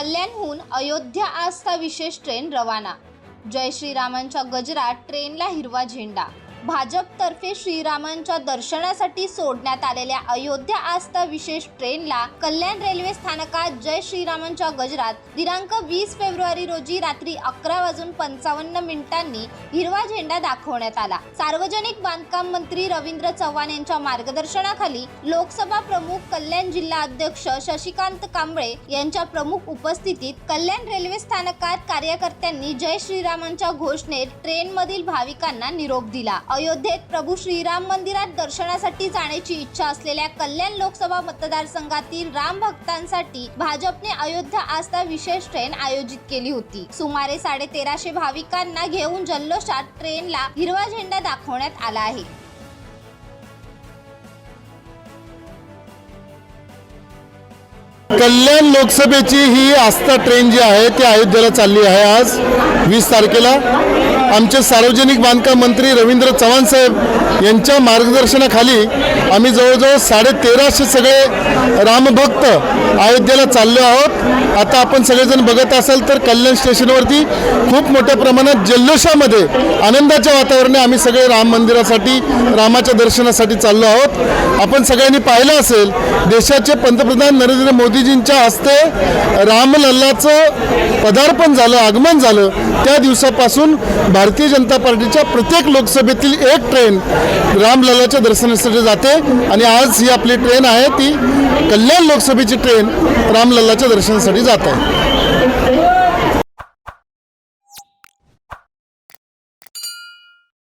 कल्याणहून अयोध्या आस्था विशेष ट्रेन रवाना. जय श्रीरामांच्या गजरात ट्रेनला हिरवा झेंडा. भाजपतर्फे श्रीरामांच्या दर्शनासाठी सोडण्यात आलेल्या अयोध्या आस्था विशेष ट्रेनला कल्याण रेल्वे स्थानकात जय श्रीरामांच्या गजरात दिनांक वीस फेब्रुवारी रोजी रात्री अकरा वाजून पंचावन्न मिनिटांनी हिरवा झेंडा दाखवण्यात आला. सार्वजनिक बांधकाम मंत्री रवींद्र चव्हाण यांच्या मार्गदर्शनाखाली लोकसभा प्रमुख कल्याण जिल्हा अध्यक्ष शशिकांत कांबळे यांच्या प्रमुख उपस्थितीत कल्याण रेल्वे स्थानकात कार्यकर्त्यांनी जय श्रीरामांच्या घोषणेत ट्रेनमधील भाविकांना निरोप दिला. अयोध्येत प्रभू श्रीराम मंदिरात दर्शनासाठी जाण्याची इच्छा असलेल्या कल्याण लोकसभा मतदारसंघातील राम भक्तांसाठी भाजपने अयोध्या आस्था विशेष ट्रेन आयोजित केली होती. सुमारे साडे तेराशे भाविकांना घेऊन जल्लोषात ट्रेनला हिरवा झेंडा दाखवण्यात आला आहे. कल्याण लोकसभेची ही आस्था ट्रेन जी आहे ती अयोध्येला चालली आहे आज वीस तारखेला. आमचे सार्वजनिक बांधकाम मंत्री रवींद्र चव्हाण साहेब यांच्या मार्गदर्शनाखाली आम्ही जवळजवळ साडे तेराशे सगळे रामभक्त अयोध्येला चाललो आहोत. आता आपण सगळेजण बघत असाल तर कल्याण स्टेशनवरती खूप मोठ्या प्रमाणात जल्लोषामध्ये आनंदाच्या वातावरणाने आम्ही सगळे राम मंदिरासाठी रामाच्या दर्शनासाठी चाललो आहोत. आपण सगळ्यांनी पाहिलं असेल देशाचे पंतप्रधान नरेंद्र मोदीजींच्या हस्ते रामलल्लाचं पदार्पण झालं आगमन झालं. त्या दिवसापासून भारतीय जनता पार्टीच्या प्रत्येक लोकसभेतील एक ट्रेन रामलल्लाच्या दर्शनासाठी जाते आणि आज ही आपली ट्रेन आहे ती कल्याण लोकसभेची ट्रेन रामलल्लाच्या दर्शनासाठी जात आहे.